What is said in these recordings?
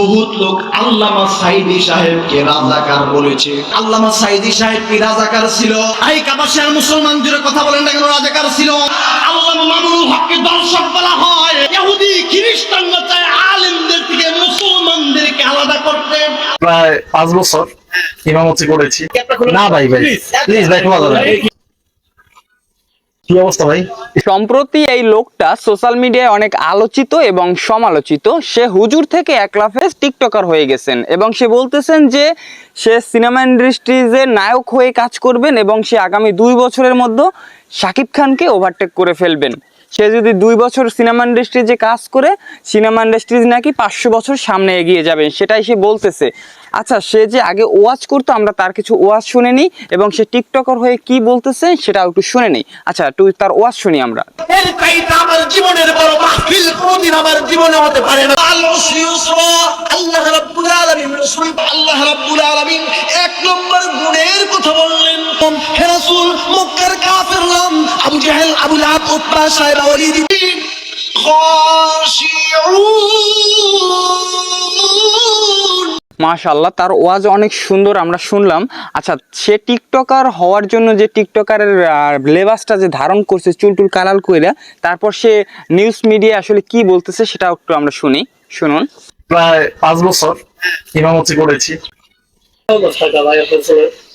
বহুত লোক আল্লামা সাইদি সাহেবকে রাজাকার বলেছে। আল্লামা সাইদি সাহেব কি রাজাকার ছিল? এই কাবাসিয়ার মুসলমান জুড়ে কথা বলেন না কেন রাজাকার ছিল? আল্লামা মামুনুল হককে দর্শক বলা হয়। ইহুদি খ্রিস্টানরা চায় আলেমদের থেকে মুসলমানদেরকে আলাদা করতে। প্রায় পাঁচ বছর ইমামতি করেছি। না ভাই ভাই প্লিজ ভাই করবেন সম্প্রতি এই লোকটা সোশ্যাল মিডিয়ায় অনেক আলোচিত এবং সমালোচিত। সে হুজুর থেকে এক লাফে টিকটকার হয়ে গেছেন এবং সে বলতেছেন যে সে সিনেমা ইন্ডাস্ট্রিজে নায়ক হয়ে কাজ করবেন এবং সে আগামী দুই বছরের মধ্যে শাকিব খানকে ওভারটেক করে ফেলবেন। সে যদি দুই বছর সিনেমা ইন্ডাস্ট্রিজে কাজ করে সিনেমা ইন্ডাস্ট্রিজ নাকি পাঁচশো বছর সামনে এগিয়ে যাবে, সেটাই সে বলতেছে। আচ্ছা সে যে আগে ওয়াজ করতো, আমরা তার কিছু ওয়াজ শুনে নিই, এবং সে টিকটকার হয়ে কি বলতেছে, সেটাও একটু শুনে নিই। আচ্ছা একটু তার ওয়াজ শুনি আমরা। জীবনের সাহেব খাশিউন মাশাল্লাহ তার ওয়াজ অনেক সুন্দর আমরা শুনলাম। আচ্ছা সে টিকটকার হওয়ার জন্য যে টিকটকারের লেবাসটা যে ধারণ করছে চুল টুল কালাল কইরা তারপর সে নিউজ মিডিয়া আসলে কি বলতেছে সেটা একটু আমরা শুনি। শুনুন। প্রায় পাঁচ বছর ইমামতি করেছি।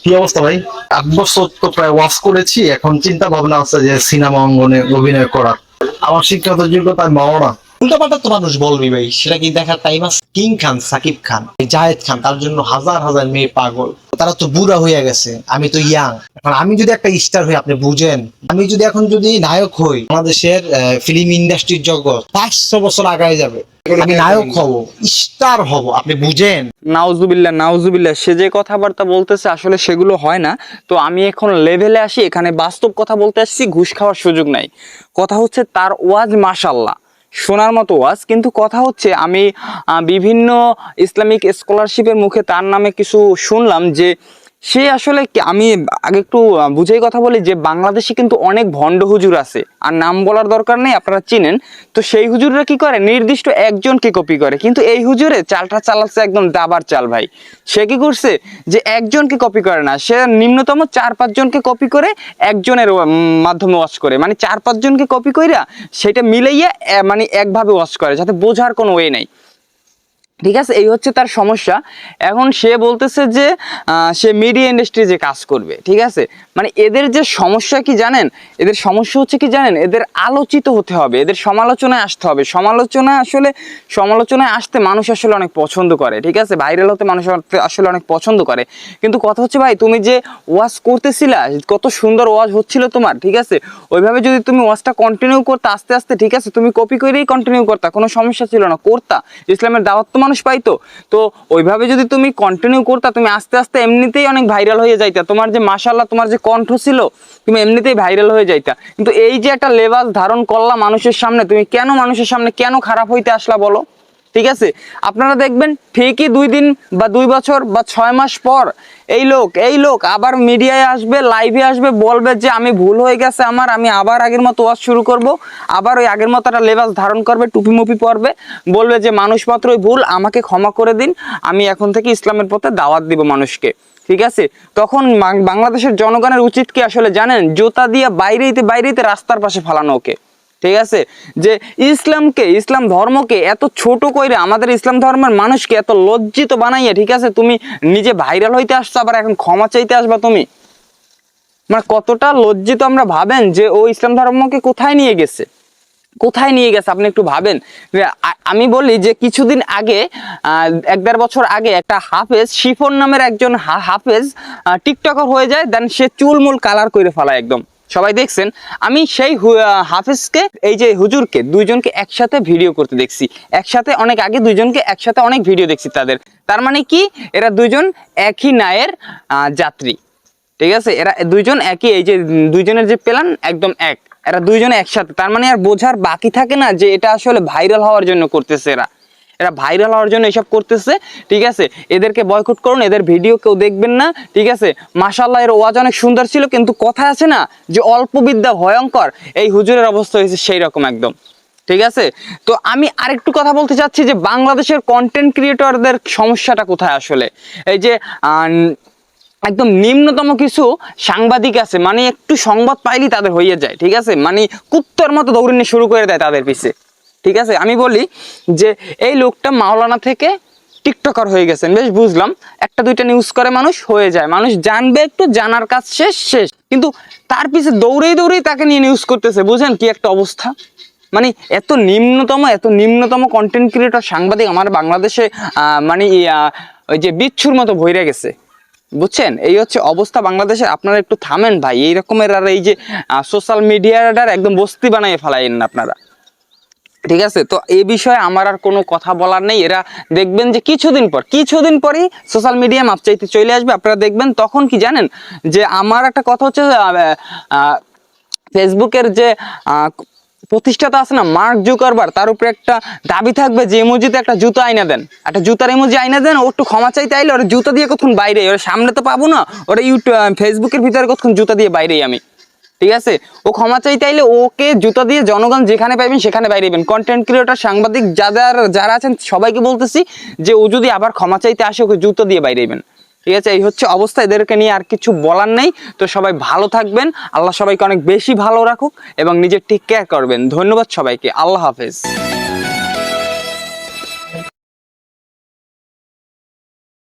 কি অবস্থা ভাই? এক বছর তো প্রায় ওয়াশ করেছি, এখন চিন্তা ভাবনা আছে যে সিনেমা অঙ্গনে অভিনয় করার। আমার শিক্ষাগত যোগ্যতা আমি না উল্টাপাল্টা তো মানুষ বলবি ভাই, সেটা কি দেখার টাইম আছে? কিং খান, সাকিব খান জাহেদ খান, তার জন্য হাজার হাজার মেয়ে পাগল। তারা তো বুড়া হয়ে গেছে, আমি তো ইয়াং এখন আমি যদি একটা স্টার হই, আপনি বুঝেন। আমি যদি এখন যদি নায়ক হই, বাংলাদেশের ফিল্ম ইন্ডাস্ট্রির জগৎ, পাঁচশো বছর আগায় যাবে। আমি নায়ক হব স্টার হব, আপনি বুঝেন? নাউজুবিল্লাহ নাউজুবিল্লাহ, সে যে কথাবার্তা বলতেছে, আসলে সেগুলো হয় না। তো আমি এখন লেভেলে আসি, এখানে বাস্তব কথা বলতে আসছি, ঘুষ খাওয়ার সুযোগ নাই। কথা হচ্ছে, তার ওয়াজ মাশাল্লাহ শোনার মতো ওয়াজ। কিন্তু কথা হচ্ছে, আমি বিভিন্ন ইসলামিক স্কলারশিপের মুখে তার নামে কিছু শুনলাম যে সে আসলে আমি আগে একটু বুঝেই কথা বলি যে বাংলাদেশে কিন্তু অনেক ভণ্ড হুজুর আছে। আর নাম বলার দরকার নেই, আপনারা চিনেন। তো সেই হুজুররা কি করে? নির্দিষ্ট একজনকে কপি করে। কিন্তু এই হুজুরে চালটা চালাচ্ছে একদম দাবার চাল ভাই। সে কি করছে? যে একজনকে কপি করে না। সে নিম্নতম চার পাঁচজনকে কপি করে একজনের মাধ্যমে ওয়াশ করে। মানে চার পাঁচজনকে কপি কইরা সেটা মিলাইয়া মানে একভাবে ওয়াশ করে, যাতে বোঝার কোনো ওয়ে নাই। ঠিক আছে? এই হচ্ছে তার সমস্যা। এখন সে বলতেছে যে সে মিডিয়া ইন্ডাস্ট্রি যে কাজ করবে, ঠিক আছে? মানে এদের যে সমস্যা কি জানেন? এদের সমস্যা হচ্ছে কি জানেন? এদের আলোচিত হতে হবে, এদের সমালোচনায় আসতে হবে। সমালোচনা আসলে, সমালোচনায় আসতে মানুষ আসলে অনেক পছন্দ করে, ঠিক আছে? ভাইরাল হতে মানুষ আসলে অনেক পছন্দ করে। কিন্তু কথা হচ্ছে ভাই, তুমি যে ওয়াজ করতেছিলা, কত সুন্দর ওয়াজ হচ্ছিল তোমার, ঠিক আছে? ওইভাবে যদি তুমি ওয়াজটা কন্টিনিউ করতে, আস্তে আস্তে, ঠিক আছে? তুমি কপি করেই কন্টিনিউ করতা, কোনো সমস্যা ছিল না, করতা। ইসলামের দাওয়াত তো মানুষ পাইতো। তো ওইভাবে যদি তুমি কন্টিনিউ করতা, তুমি আস্তে আস্তে এমনিতেই অনেক ভাইরাল হয়ে যাইতা। তোমার যে মাশাল্লাহ তোমার যে কণ্ঠ ছিল, তুমি এমনিতেই ভাইরাল হয়ে যাইতা। কিন্তু এই যে একটা লেবাস ধারণ করলা মানুষের সামনে, তুমি কেন মানুষের সামনে কেন খারাপ হইতে আসলা বলো? ঠিক আছে? আপনারা দেখবেন ঠিকই দুই দিন বা দুই বছর বা ছয় মাস পর এই লোক এই লোক আবার মিডিয়ায় আসবে লাইভে আসবে, বলবে যে আমি ভুল হয়ে গেছে আমার, আমি আবার আগের মতো ওয়াজ শুরু করব। আবার ওই আগের মতো একটা লেবাস ধারণ করবে, টুপি মুপি পরবে, বলবে যে মানুষ মাত্রই ভুল, আমাকে ক্ষমা করে দিন, আমি এখন থেকে ইসলামের পথে দাওয়াত দিব মানুষকে। ঠিক আছে? তখন বাংলাদেশের জনগণের উচিত কি আসলে জানেন? জোতা দিয়ে বাইরেইতে বাইরেইতে রাস্তার পাশে ফালানো ওকে। ঠিক আছে? যে ইসলামকে, ইসলাম ধর্মকে এত ছোট কইরা আমাদের ইসলাম ধর্মের মানুষকে এত লজ্জিত বানাইয়া, ঠিক আছে? তুমি নিজে ভাইরাল হইতে আসছো, আবার এখন ক্ষমা চাইতে আসবা তুমি? মানে কতটা লজ্জিত আমরা ভাবেন যে ও ইসলাম ধর্মকে কোথায় নিয়ে গেছে? কোথায় নিয়ে গেছে? আপনি একটু ভাবেন। আমি বলি যে কিছুদিন আগে এক দেড় বছর আগে একটা হাফেজ, শিফন নামের একজন হাফেজ টিকটকার হয়ে যায়, দেন সে চুলমুল কালার করে ফেলায় একদম। সবাই দেখছেন, আমি সেই হাফেজকে, এই যে হুজুরকে, দুইজনকে একসাথে ভিডিও করতে দেখছি। একসাথে অনেক আগে দুইজনকে একসাথে অনেক ভিডিও দেখছি তাদের। তার মানে কি? এরা দুইজন একই নায়ের যাত্রী। ঠিক আছে? এরা দুইজন একই, এই যে দুইজনের যে প্ল্যান, একদম এক। এরা দুইজনে একসাথে। তার মানে আর বোঝার বাকি থাকে না যে এটা আসলে ভাইরাল হওয়ার জন্য করতেছে এরা। এরা ভাইরাল হওয়ার জন্য এসব করতেছে, ঠিক আছে? এদেরকে বয়কট করুন, এদের ভিডিও কেউ দেখবেন না, ঠিক আছে? মাশাল্লাহ এর ওয়াজ অনেক সুন্দর ছিল, কিন্তু কথা আছে না যে অল্প বিদ্যা ভয়ঙ্কর, এই হুজুরের অবস্থা হয়েছে সেই রকম একদম, ঠিক আছে? তো আমি আরেকটু কথা বলতে চাচ্ছি যে বাংলাদেশের কন্টেন্ট ক্রিয়েটরদের সমস্যাটা কোথায় আসলে? এই যে একদম নিম্নতম কিছু সাংবাদিক আছে মানে একটু সংবাদ পাইলেই তাদের হয়ে যায়, ঠিক আছে? মানে কুত্তর মতো দৌড়ানি শুরু করে দেয় তাদের পিছে। ঠিক আছে? আমি বলি যে এই লোকটা মাওলানা থেকে টিকটকার হয়ে গেছেন। বেশ, বুঝলাম। একটা দুইটা নিউজ করে, মানুষ হয়ে যায়। মানুষ জানবে একটু, জানার কাজ শেষ শেষ। কিন্তু তার পিছে দৌড়েই দৌড়েই তাকে নিয়ে নিউজ করতেছে। বুঝেন কি একটা অবস্থা? মানে এত নিম্নতম এত নিম্নতম কন্টেন্ট ক্রিয়েটর সাংবাদিক আমার বাংলাদেশে মানে ওই যে বিচ্ছুর মতো ভইরা গেছে। বুঝছেন? এই হচ্ছে অবস্থা বাংলাদেশের আপনারা একটু থামেন ভাই। এই রকমের আর এই যে সোশ্যাল মিডিয়াটার একদম বস্তি বানাই ফেলাইন না আপনারা। ঠিক আছে? তো এই বিষয়ে আমার আর কোনো কথা বলার নেই। এরা দেখবেন যে কিছুদিন পর, কিছুদিন পরেই সোশ্যাল মিডিয়া মাপ চাইতে চলে আসবে। আপনারা দেখবেন তখন কি জানেন? যে আমার একটা কথা হচ্ছে ফেসবুকের যে প্রতিষ্ঠাতা আছে না মার্ক জুকারবার তার উপরে একটা দাবি থাকবে যে ইমোজিতে একটা জুতো আইনা দেন। একটা জুতার ইমোজি আইনা দেন, ও একটু ক্ষমা চাইতে আইলে ওরা জুতা দিয়ে কতক্ষণ বাইরে, ওরা সামনে তো পাবো না। ওরা ইউটিউব ফেসবুকের ভিতরে কতক্ষণ জুতা দিয়ে বাইরেই আমি। ঠিক আছে? ও ক্ষমা চাই তাইলে ওকে জুতো দিয়ে জনগণ যেখানে পাইবেন সেখানে বাইরে দেবেন কন্টেন্ট ক্রিয়েটর সাংবাদিক যাদের যারা আছেন, সবাইকে বলতেছি যে ও যদি আবার ক্ষমা চাইতে আসে, ওকে জুতো দিয়ে বাইরে দেবেন ঠিক আছে? এই হচ্ছে অবস্থা। এদেরকে নিয়ে আর কিছু বলার নেই। তো সবাই ভালো থাকবেন। আল্লাহ সবাইকে অনেক বেশি ভালো রাখুক এবং নিজের ঠিক কেয়ার করবেন। ধন্যবাদ সবাইকে। আল্লাহ হাফেজ।